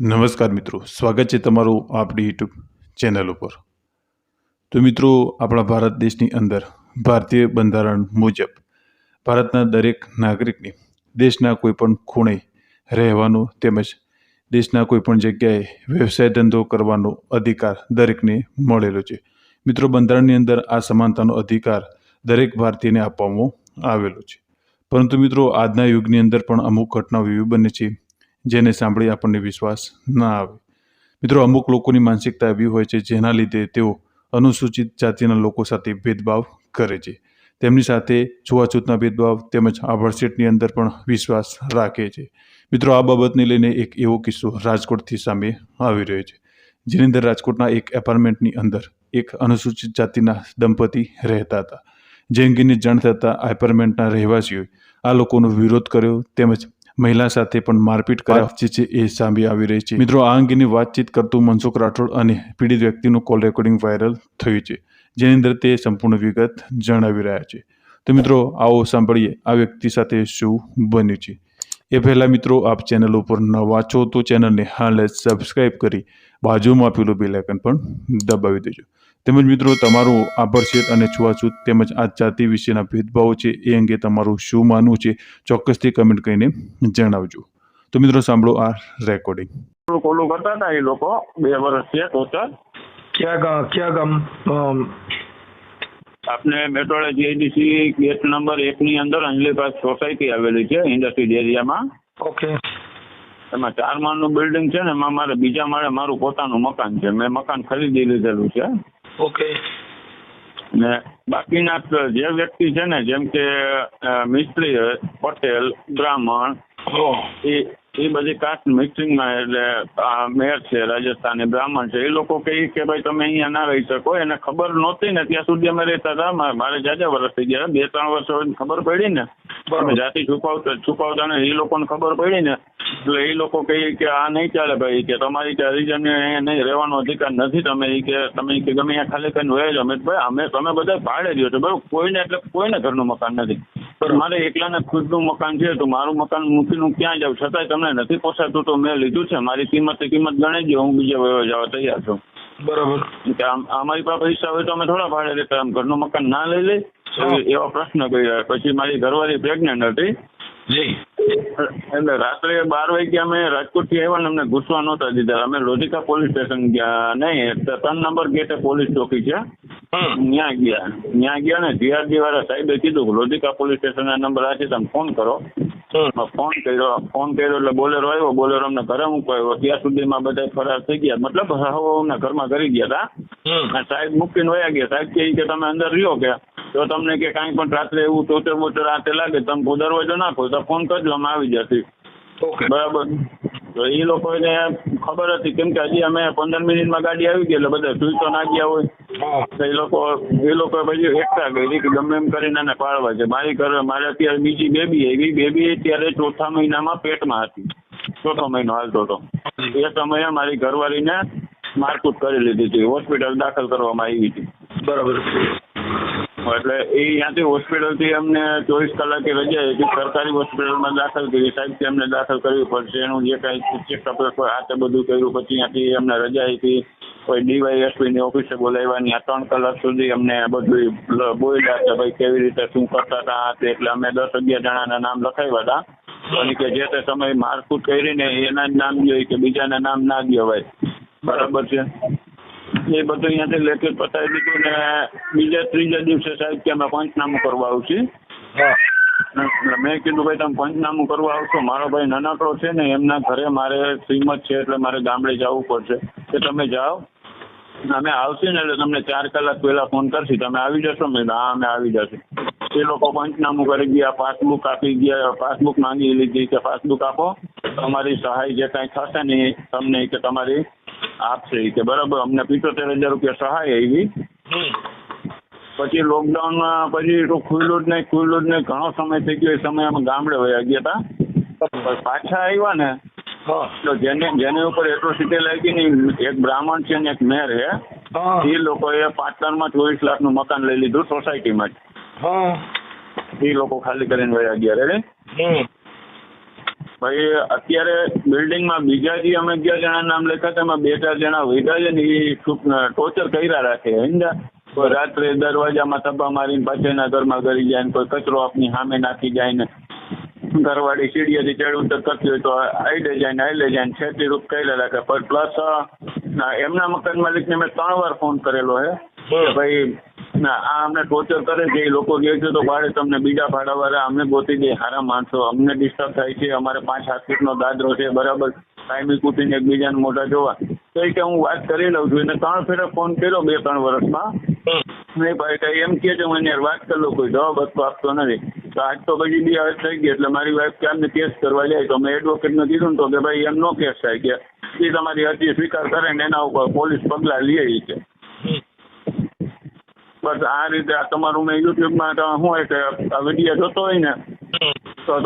નમસ્કાર મિત્રો, સ્વાગત છે તમારું આપણી યુટ્યુબ ચેનલ ઉપર. તો મિત્રો, આપણા ભારત દેશની અંદર ભારતીય બંધારણ મુજબ ભારતના દરેક નાગરિકને દેશના કોઈપણ ખૂણે રહેવાનો તેમજ દેશના કોઈપણ જગ્યાએ વ્યવસાય ધંધો કરવાનો અધિકાર દરેકને મળેલો છે. મિત્રો, બંધારણની અંદર આ સમાનતાનો અધિકાર દરેક ભારતીયને આપવામાં આવેલો છે. પરંતુ મિત્રો, આજના યુગની અંદર પણ અમુક ઘટનાઓ એવી બને છે જેને સાંભળી આપણને વિશ્વાસ ના આવે. મિત્રો, અમુક લોકોની માનસિકતા એવી હોય છે, જેના લીધે તેઓ અનુસૂચિત જાતિના લોકો સાથે ભેદભાવ કરે છે. તેમની સાથે છૂવાછૂતના ભેદભાવ તેમજ આભરસેટની અંદર પણ વિશ્વાસ રાખે છે. મિત્રો, આ બાબતને લઈને એક એવો કિસ્સો રાજકોટથી સામે આવી રહ્યો છે. જેની અંદર રાજકોટના એક એપાર્ટમેન્ટની અંદર એક અનુસૂચિત જાતિના દંપતી રહેતા હતા. જે અંગેની જાણ થતાં એપાર્ટમેન્ટના રહેવાસીઓએ આ લોકોનો વિરોધ કર્યો તેમજ મહિલા સાથે પણ મારપીટ કર્યા જે છે એ સામે આવી રહી છે. મિત્રો આ અંગેની વાતચીત કરતું મનસુખ રાઠોડ અને પીડિત વ્યક્તિનું કોલ રેકોર્ડિંગ વાયરલ થયું છે જેની અંદર તે સંપૂર્ણ વિગત જણાવી રહ્યા છે. તો મિત્રો આવો સાંભળીએ આ વ્યક્તિ સાથે શું બન્યું છે. એ પહેલાં મિત્રો આપ ચેનલ ઉપર નવા છો તો ચેનલને હાલ સબસ્ક્રાઈબ કરી બાજુમાં આપેલું બેલાઇકન પણ દબાવી દેજો. તેમજ મિત્રો તમારું આભરશેટ અને છૂઆછૂત તેમજ આ જાતિ વિશેના ભેદભાવો છે એ અંગે તમારું શું માનવું છે ચોક્કસથી કમેન્ટ કરીને જણાવજો. તો મિત્રો સાંભળો આ રેકોર્ડિંગ ઓલું કરતા હતા એ લોકો? બે વર્ષ છે ટોટલ? ક્યાં ગામ ક્યાં ગામ આપને મેટોડા જીઆઈડીસી ગેટ નંબર એક ની અંદર અંજલી પાર્ક સોસાયટી આવેલી છે ઇન્ડસ્ટ્રીઝ એરિયામાં. ઓકે. એમાં ચાર માળનું બિલ્ડિંગ છે ને એમાં મારે બીજા માળે મારું પોતાનું મકાન છે. મેં મકાન ખરીદી લીધેલું છે. ઓકે ને બાકીના જે વ્યક્તિ છે ને જેમ કે મિસ્ત્રી પટેલ બ્રાહ્મણ એ એ બધી કાસ્ટ મિક્સિંગમાં એટલે આ મેર છે રાજસ્થાની બ્રાહ્મણ છે. એ લોકો કહે કે ભાઈ તમે અહીંયા ના રહી શકો. એને ખબર નહોતી ને ત્યાં સુધી અમે રહેતા હતા. મારે જાજા વર્ષ થઈ ગયા. બે ત્રણ વર્ષ ખબર પડી ને. અમે જાતિ છુપાવતા છુપાવતા ને એ લોકોને ખબર પડી ને. એટલે એ લોકો કહે કે આ નહીં ચાલે ભાઈ કે તમારી કે હરિજન અહીંયા નહીં રહેવાનો અધિકાર નથી તમે કે તમે કે ગમે અહીંયા ખાલી કરીને વહી જાઓ અમે ભાઈ અમે તમે બધા ભાડે રહ્યો છો બરાબર? કોઈને એટલે કોઈને ઘરનું મકાન નથી. પણ મારે એકલાને ખુદનું મકાન છે તો મારું મકાન મૂકીને હું ક્યાં જાઉં? છતાંય તમને નથી પોસાતું તો મેં લીધું છે. મારી કિંમત કિંમત ગણાઈ દો હું બીજે વયો જવા તૈયાર છું. બરાબર. કે અમારી પાસે પૈસા હોય તો અમે થોડા ભાડે રહેતા આમ ઘરનું મકાન ના લઈ લે એવા પ્રશ્ન કર્યા. પછી મારી ઘરવાળી પ્રેગ્નન્ટ હતી. જી. એટલે રાત્રે બાર વાગે અમે રાજકોટથી આવ્યા ને અમને ઘૂસવા નહોતા દીધા. અમે લોધિકા પોલીસ સ્ટેશન ગયા નહીં ત્રણ નંબર ગેટે પોલીસ ચોકી છે. ત્યાં ગયા. ત્યાં ગયા ને જીઆરડી વાળા સાહેબે કીધું લોધિકા પોલીસ સ્ટેશન ના નંબર આ છે તમે ફોન કરો. ફોન કર્યો. ફોન કર્યો એટલે બોલેરો આવ્યો. બોલેરો અમને ઘરે મૂકવાયો ત્યાં સુધીમાં બધા ફરાર થઈ ગયા. મતલબ હવે અમને ઘરમાં કરી ગયા હતા સાહેબ મૂકીને વયા ગયા. સાહેબ કે તમે અંદર રહ્યો કે? તો તમને કે કાંઈ પણ રાત્રે એવું ટોચર બોચર રાતે લાગે તમે દરવાજો નાખો તો ફોન કરજો અમે આવી જશે. બરાબર? તો એ લોકોને ખબર હતી કેમ કે હજી અમે પંદર મિનિટમાં ગાડી આવી ગઈ એટલે બધા સુઈ તો ના ગયા હોય તો એ લોકો એ લોકો પછી એકતા ગઈ કે ગમે એમ કરીને એને પાડવા છે. મારી ઘરે મારે અત્યારે બીજી બેબી આવી બેબી ત્યારે ચોથા મહિનામાં પેટમાં હતી. ચોથો મહિનો હાલતો હતો. એ સમયે મારી ઘરવાળીને મારકૂટ કરી લીધી હતી. હોસ્પિટલ દાખલ કરવામાં આવી હતી. બરાબર. એટલે એ ત્યાંથી હોસ્પિટલથી અમને ચોવીસ કલાકે રજા હતી સરકારી હોસ્પિટલમાં દાખલ કરી. સાહેબ અમને દાખલ કરવી પડશે. એનું જે કાંઈ ચેકઅપ આ તે બધું કર્યું પછી ત્યાંથી અમને રજા હતી કોઈ ડીવાયએસપીની ઓફિસે બોલાવ્યા. આ ત્રણ કલાક સુધી અમને બધું બોલ્યા કે ભાઈ કેવી રીતે, શું કરતા હતા તે. એટલે અમે દસ અગિયાર જણાના નામ લખાવ્યા હતા. અને કે જે તે સમયે મારકૂટ કરીને એના જ નામ જોઈએ કે બીજાના નામ ના દેવાય બરાબર છે? એ બધું અહીંયાથી લેખિત પતાવી દીધું ને બીજા ત્રીજા દિવસે સાહેબ કે અમે પંચનામું કરવા આવશું. એટલે મેં કીધું ભાઈ તમે પંચનામું કરવા આવશો. મારો ભાઈ નાનકડો છે ને એમના ઘરે મારે શ્રીમત છે એટલે મારે ગામડે જવું પડશે. કે તમે જાઓ. અમે આવશે ને એટલે તમને ચાર કલાક પહેલા ફોન કરશી. તમે આવી જશો? મેં હા અમે આવી જશે. એ લોકો પંચનામું કરી ગયા પાસબુક આપી ગયા પાસબુક માંગી લીધી કે પાસબુક આપો. તમારી સહાય જે કાંઈ થશે ને તમને કે તમારી આપશે કે બરાબર અમને પિત્તોતેર હજાર રૂપિયા સહાય આવી પછી લોકડાઉનમાં પછી તો ખુલ્લું જ નહીં ખુલ્લું જ નહીં ઘણો સમય થઈ ગયો એ સમય અમે ગામડે વયા ગયા હતા પાછા આવ્યા ને તો જેને જેની ઉપર એટ્રોસિટી લાગી ને એક બ્રાહ્મણ છે ને એક મેર છે એ લોકોએ પાટણમાં ચોવીસ લાખનું મકાન લઈ લીધું સોસાયટીમાં જ. એ લોકો ખાલી કરીને વયા ગયા રે ભાઈ અત્યારે બિલ્ડિંગમાં બીજા જે અમે અગિયાર જણા નામ લખ્યા એમાં બે ચાર જણા વૈધા છે ને એ ટોર્ચર કર્યા રાખે સમજ્યા કોઈ રાત્રે દરવાજામાં તબ્બા મારીને પાછળના ઘરમાં ગરી જાય ને કોઈ કચરો આપની સામે નાખી જાય ને ઘરવાળી સીડીએથી ચડ ઉતર કરતી હોય તો આઈડે જાય ને આઈડે જાય ને છેતી રૂપ કરેલા રાખે. પણ પ્લસ એમના મકાન માલિકને મેં ત્રણ વાર ફોન કરેલો હે. ભાઈ ના, આ અમને ટોર્ચર કરે છે, એ લોકો કહે છે, તો ભાડે તમને બીજા ભાડાવાળા અમને ગોતી દે, હારા માણસો, અમને ડિસ્ટર્બ થાય છે, અમારે પાંચ સાત ફૂટનો દાદરો છે, બરાબર? કાયમી કૂટીને એકબીજાને મોઢા જોવા. તો એ કે, હું વાત કરી લઉં છું. એને ત્રણ ફેરા ફોન કર્યો, બે ત્રણ વર્ષમાં. નહીં ભાઈ, કઈ એમ કે છે મને વાત કરી લો કોઈ જવાબ તો આપતો નથી. તો આજ તો પછી બે વર્ષ થઈ ગઈ, એટલે મારી વાઈફ કે અમને કેસ કરવા જાય તો મેં એડવોકેટને કીધું ને, તો કે, ભાઈ, એમ નો કેસ થાય. કે એ તમારી અરજી સ્વીકાર કરે ને એના ઉપર પોલીસ પગલાં લે છે બસ આ રીતે તમારું મેં યુટ્યુબમાં હું હોય કે આ વીડિયો જોતો હોય ને તો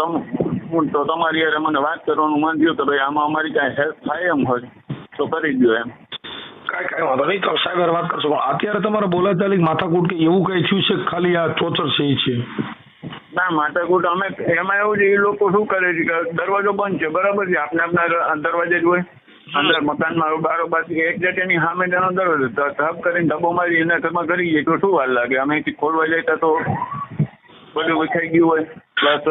હું તો તમારી હારે મને વાત કરવાનું મન થયું કે ભાઈ આમાં અમારી કાંઈ હેલ્પ થાય એમ હોય તો કરી દો એમ. કાંઈ કાંઈ વાંધો નહીં તો સાહેબ વાત કરશો પણ અત્યારે તમારે બોલાચાલી માથાકૂટ કે એવું કઈ થયું છે ખાલી આ ચોચર છે એ છે? ના માથાકૂટ અમે એમાં એવું છે એ લોકો શું કરે છે કે દરવાજો બંધ છે બરાબર છે? આપને આપના દરવાજે જ હોય. અંદર મકાનમાં બારોબાર એક જગ્યાની સામે તેનો દરવાજો. તો ધબ કરીને ધબો મારી એના ઘરમાં કરી જાય તો શું વાર લાગે? અમે ખોલવા જતા તો બધું વિખાઈ ગયું હોય. પ્લસ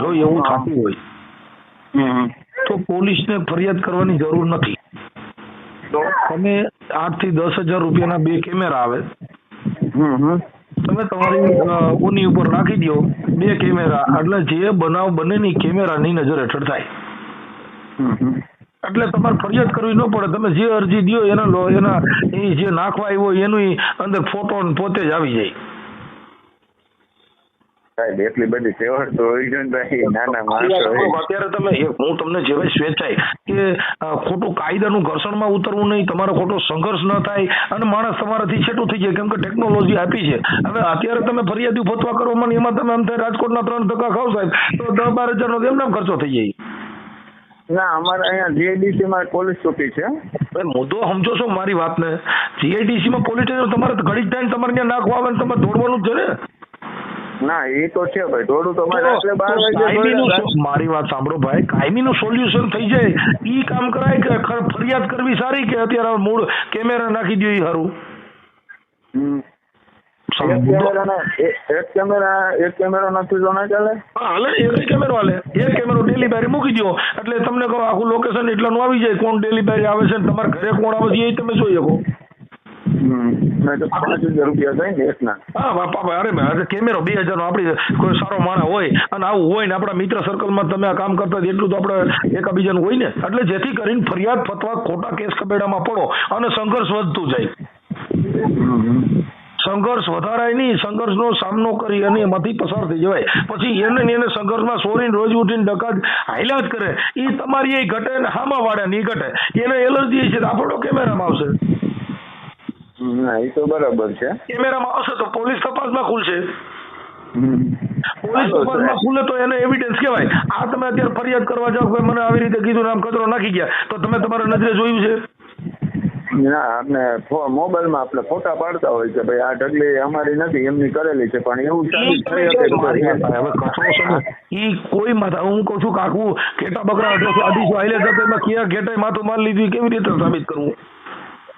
જો એવું થતું હોય તો પોલીસને ફરિયાદ કરવાની જરૂર નથી. તો? તમે આઠથી દસ હજાર રૂપિયાના બે કેમેરા આવે. હમ હમ. તમે તમારી ઓની ઉપર રાખી દો બે કેમેરા. એટલે જે બનાવ બંનેની કેમેરાની નજર હેઠળ થાય. એટલે તમારે ફરિયાદ કરવી ન પડે. તમે જે અરજી દો એના લો એના એ જે નાખવા આવ્યો એનું અંદર ફોટો પોતે જ આવી જાય. સાહેબ એટલી બધી સેવડ તો હોય છે ને ભાઈ નાના માણસો અત્યારે તમે હું તમને જેવાય સ્વેચ્છાય કે ખોટું કાયદાનું ઘર્ષણમાં ઉતરવું નહીં તમારો ખોટો સંઘર્ષ ન થાય અને માણસ તમારાથી છેટું થઈ જાય કેમ કે ટેકનોલોજી આપી છે. હવે અત્યારે તમે ફરિયાદી ફતવા કરો મને એમાં તમે આમ થાય રાજકોટના ત્રણ ધક્કા ખાવ સાહેબ તો દસ બાર હજારનો કેમ નામ ખર્ચો થઈ જાય. ના અમારે અહીંયા જીઆઈડીસી માં પોલીસ ચોકી છે. મુદ્દો સમજો છો મારી વાતને. જીઆઈડીસી માં પોલીસ તમારે ઘડી ટાઈમ તમારે ત્યાં નાખવા આવે ને તમારે દોડવાનું જ છે ને. ના એ તો છે ભાઈ દોડું તમારે એટલે બાર વાગે મારી વાત સાંભળો ભાઈ કાયમી નું સોલ્યુશન થઈ જાય. ઈ કામ કરાય કે ફરિયાદ કરવી સારી કે અત્યારે મૂળ કેમેરા નાખી દો સારું હમ. એક કેમેરા એક કેમેરા નથી તો ના ચાલે? હા, હાલે એક કેમેરો હાલે. એક કેમેરો ડેલી બારી મૂકી દો એટલે તમને કહો આખું લોકેશન એટલાનું આવી જાય કોણ ડેલિવરી આવે છે તમારે ઘરે કોણ આવે છે એ તમે જોઈ શકો. તો હજાર રૂપિયા થાય ને એકના. હા બાપા અરે આજે કેમેરો બે હજાર નો આપડી કોઈ સારો માણસ હોય અને આવું હોય ને આપણા મિત્ર સર્કલમાં તમે આ કામ કરતા એટલું તો આપણે એકાબીજાનું હોય ને. એટલે જેથી કરીને ફરિયાદ ફતવા ખોટા કેસ કબેડામાં પડો અને સંઘર્ષ વધતું જાય. સંઘર્ષ વધારાય નહીં સંઘર્ષનો સામનો કરી અને એમાંથી પસાર થઈ જવાય. પછી એને એને સંઘર્ષમાં સોરીને રોજ ઉઠીને ડકા જ હાલ્યા જ કરે. એ તમારી એ ઘટે ને હામા વાળે નહીં ઘટે. એને એલર્જી છે આપણો કેમેરામાં આવશે. એ તો બરાબર છે. કેમેરામાં આવશે તો પોલીસ તપાસમાં ખુલશે. પોલીસ તપાસમાં ખુલે તો એને એવિડન્સ કહેવાય. આ તમે અત્યારે ફરિયાદ કરવા જાઓ મને આવી રીતે કીધું નામ કચરો નાખી ગયા તો તમે તમારા નજરે જોયું છે? ના આપણે મોબાઈલમાં આપણે ફોટા પાડતા હોય છે. ભાઈ આ ઢગલી અમારી નથી એમની કરેલી છે. પણ એવું ઈ કોઈ માથા હું કહું છું કે આખું ઘેટા બકરા અઢીસો અઢીસો હાઈલે જતા એમાં ક્યાં ઘેટાએ માથું માર લીધું કેવી રીતે સાબિત કરવું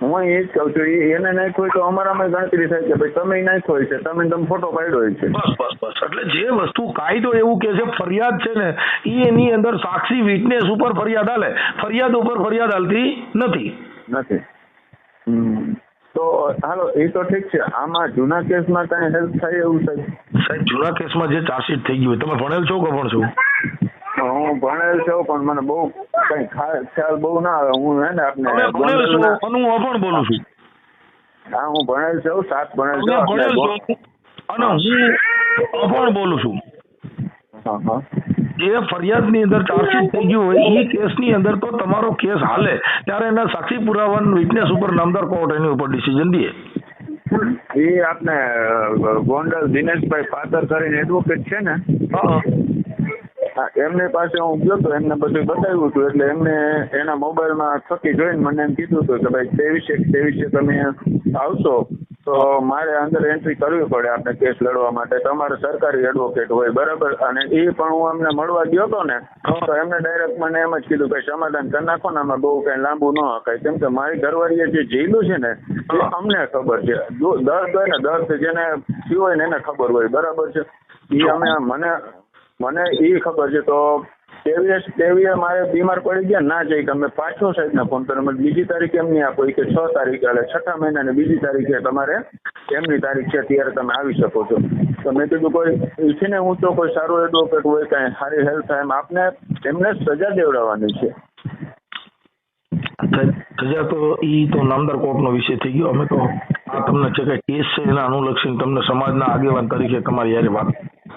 હું એ જ કહું છું એને નાખ્યો હોય તો અમારામાં ગણતરી થાય કે ભાઈ તમે નાખ્યો હોય છે તમે તમે ફોટો પાડ્યો હોય છે. બસ બસ બસ. એટલે જે વસ્તુ કાયદો એવું કે છે ફરિયાદ છે ને એ એની અંદર સાક્ષી વિટનેસ ઉપર ફરિયાદ હાલે ફરિયાદ ઉપર ફરિયાદ હાલતી નથી. નથી. તો હાલો એ તો ઠીક છે. આમાં જૂના કેસમાં કઈ હેલ્પ થાય એવું સાહેબ? સાહેબ જૂના કેસમાં જે ચાર્જશીટ થઈ ગયું હોય તમે ભણેલ છો કે ભણ છો? હું ભણેલ છું પણ મને બહુ કઈ ખ્યાલ બહુ ના આવે. હું હે ને આપને ભણેલ છો હું અભણ બોલું છું. હા હું ભણેલ છું સાત ભણેલ છું ભણેલ આપણે અને હું અભણ બોલું છું. હા હા. જે ફરિયાદની અંદર ચાર્જશીટ થઈ ગયું હોય એ કેસની અંદર તો તમારો કેસ હાલે. ત્યારે એના સાક્ષી પુરાવા વિટનેસ ઉપર નામદાર કોર્ટ એની ઉપર ડિસિઝન દે. એ આપને ગોંડલ દિનેશભાઈ પાતર કરીને એડવોકેટ છે ને? હા એમની પાસે હું ગયો તો એમને બધું બતાવ્યું હતું એટલે એમને એના મોબાઈલમાં થકી જોઈને મને એમ કીધું હતું કે ભાઈ ત્રેવીસે ત્રેવીસે તમે આવશો. તો મારે અંદર એન્ટ્રી કરવી પડે આપણે કેસ લડવા માટે. તમારે સરકારી એડવોકેટ હોય, બરાબર? અને એ પણ હું અમને મળવા ગયો હતો ને, તો એમને ડાયરેક્ટ મને એમ જ કીધું કે સમાધાન કરી નાખો ને, આમાં બહુ કઈ લાંબુ ન હકાય. કેમ કે મારી ઘરવાળીએ જે જીલું છે ને, એ અમને ખબર છે. દર્દ હોય ને, દર્દ જેને થયું હોય ને, એને ખબર હોય. બરાબર છે? એ અમે, મને મને એ ખબર છે. તો તેવીએ તેવીએ મારે બીમાર પડી ગયા? ના જઈ અમે પાછો સાહેબને ફોન કર્યો. બીજી તારીખ એમની આપો. કે છ તારીખે એટલે છઠ્ઠા મહિનાની બીજી તારીખે તમારે એમની તારીખ છે, ત્યારે તમે આવી શકો છો. તો મેં કીધું કોઈ છે ને હું તો કોઈ સારો એડવોકેટ હોય, કાંઈ સારી હેલ્પ થાય આપને એમને સજા દેવડાવવાની છે. સજા તો ઈ તો નામદાર કોર્ટનો વિષય થઈ ગયો. અમે તો તમને છે કે કેસ છે એના અનુલક્ષીને તમને સમાજના આગેવાન તરીકે તમારી યારે વાત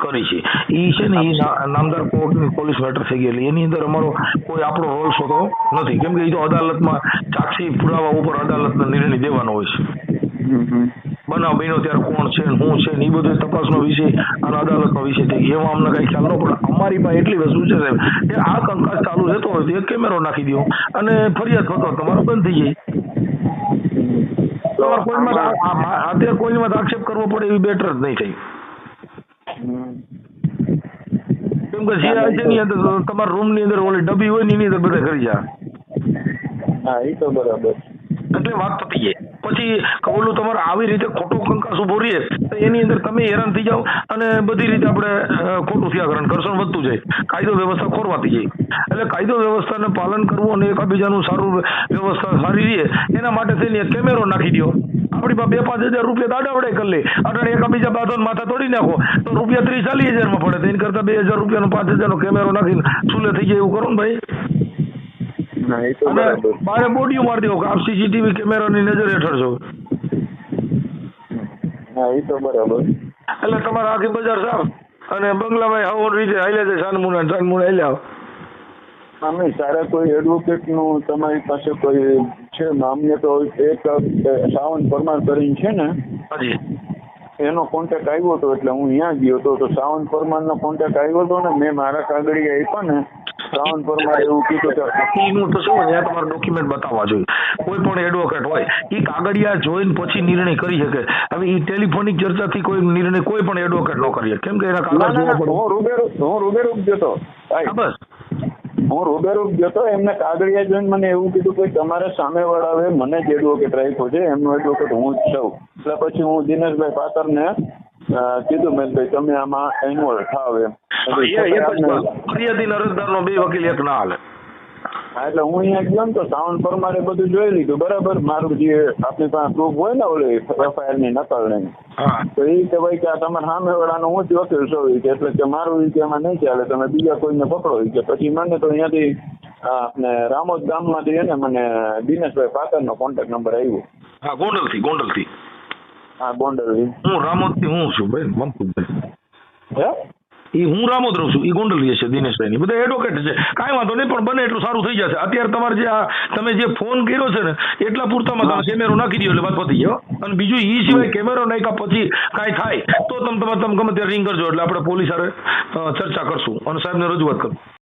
કરી છે એ છે ને એ નામદાર કોર્ટની પોલીસ મેટર થઈ ગયેલી એની અંદર અમારો કોઈ આપણો રોલ હોતો નથી કેમ કે એ તો અદાલતમાં સાક્ષી પુરાવા ઉપર અદાલતનો નિર્ણય દેવાનો હોય છે બનાવ બન્યો ત્યારે કોણ છે શું છે ને એ બધો તપાસનો વિષય અને અદાલતનો વિષય થઈ ગયો એમાં અમને કઈ ખ્યાલ ન પડે અમારી પાસે એટલી વસ્તુ છે સાહેબ કે આ કંકાસ ચાલુ રહેતો હોય તો એક કેમેરો નાખી દો અને ફરિયાદ થતો તમારો બંધ થઈ જાય તમારે કોઈમાં અત્યારે કોઈની આક્ષેપ કરવો પડે એવી બેટર જ નહીં થઈ. કેમ કે જે છે ની અંદર તમારા રૂમની અંદર ઓલી ડબ્બી હોય ને એની અંદર બધા કરી જાય. હા એ તો બરાબર. એટલે વાત પતી જાય. પછી ઓલું તમારે આવી રીતે ખોટું કંકાસ ઊભો રહીએ તો એની અંદર તમે હેરાન થઈ જાઓ અને બધી રીતે આપણે ખોટું થયાકરણ ઘર્ષણ વધતું જાય. કાયદો વ્યવસ્થા ખોરવાતી જાય. એટલે કાયદો વ્યવસ્થાને પાલન કરવું અને એકબીજાનું સારું વ્યવસ્થા સારી રહે એના માટે થઈને કેમેરો નાખી દો આપણી પાસે બે પાંચ હજાર રૂપિયા દાડાવડે કરી લે. અટાણે એકબીજા બાંધો માથા તોડી નાખો. તો રૂપિયા ત્રીસ ચાલીસ હજારમાં પડે. તો એની કરતાં બે હજાર રૂપિયાનો પાંચ હજારનો કેમેરો નાખીને સુલે થઈ જાય એવું કરો ને ભાઈ. ના બારે બોડીઓ મારી દેવો આપ સીસીટીવી કેમેરાની નજર હેઠળ છો. હા એ તો બરાબર. એટલે તમારે આખી બજાર સાફ. અને બંગલામાં આવો રીતે હાલ્યા જાય સાનમુના સાનમુના હાલ્યા અમે સારા કોઈ એડવોકેટનું તમારી પાસે કોઈ છે? અમને તો એક સાવન પરમાર કરીને છે ને એનો કોન્ટેક્ટ આવ્યો હતો એટલે હું ત્યાં ગયો હતો. તો પરમાર નો કોન્ટેક્ટ આવ્યો હતો ને મેં મારા કાગળિયા આપ્યા ને સાવંત પરમાર એવું કીધું કે એનું તો શું હોય, તમારે ડોક્યુમેન્ટ બતાવવા જોઈએ. કોઈ પણ એડવોકેટ હોય એ કાગળિયા જોઈને પછી નિર્ણય કરી શકે. હવે એ ટેલિફોનિક ચર્ચાથી કોઈ નિર્ણય કોઈ પણ એડવોકેટ ન કરી શકે. કેમ કે એના કાગળ જોવા પડે. હું રૂબેરૂ હું રૂબેરૂ જતો બસ. હું રૂબેરૂ ગયો એમને કાગળિયા જોઈને મને એવું કીધું કે તમારે સામેવાળાએ મને જે એડવોકેટ રાખ્યો છે. એમનો એડવોકેટ હું જ છું. એટલે પછી હું દિનેશભાઈ પાતરને ને કીધું મેં ભાઈ તમે આમાં એન્યુઅલ થાવ એમ. ફરિયાદી અરજદારનો બે વકીલ એક ના હાલે. હા એટલે હું અહીંયા ગયો ને તો સાવન પરમારે બધું જોઈ લીધું. બરાબર? મારું જે આપણી પાસે પ્રૂફ હોય ને ઓલી એફઆઈઆરની નકલ ને તો એ કે ભાઈ કે આ તમારા સામે વાળાનો હું જ વકીલ છો કે એટલે કે મારું કે એમાં નહીં ચાલે. તમે બીજા કોઈને પકડો કે. પછી મને તો અહીંયાથી આ આપણે રામોદ ગામમાંથી માંથી એને મને દિનેશભાઈ પાટણનો કોન્ટેક્ટ નંબર આવ્યો હા ગોંડલથી હા ગોંડલ હું રામોદથી હું છું ભાઈ મનસુખભાઈ. હે? એ હું રામોદ રહું છું એ ગોંડલીએ છે દિનેશભાઈ ની બધા એડવોકેટ છે. કાંઈ વાંધો નહીં પણ બને એટલું સારું થઈ જશે. અત્યારે તમારે જે આ તમે જે ફોન કર્યો છે ને એટલા પૂરતામાં તમે કેમેરો નાખી દો એટલે વાત પતી ગયો. અને બીજું એ સિવાય કેમેરો નાખ્યા પછી કાંઈ થાય તો તમે તમારે તમે ગમે ત્યારે રિંગ કરજો એટલે આપણે પોલીસ સાથે ચર્ચા કરશું. અને સાહેબને રજૂઆત કરશું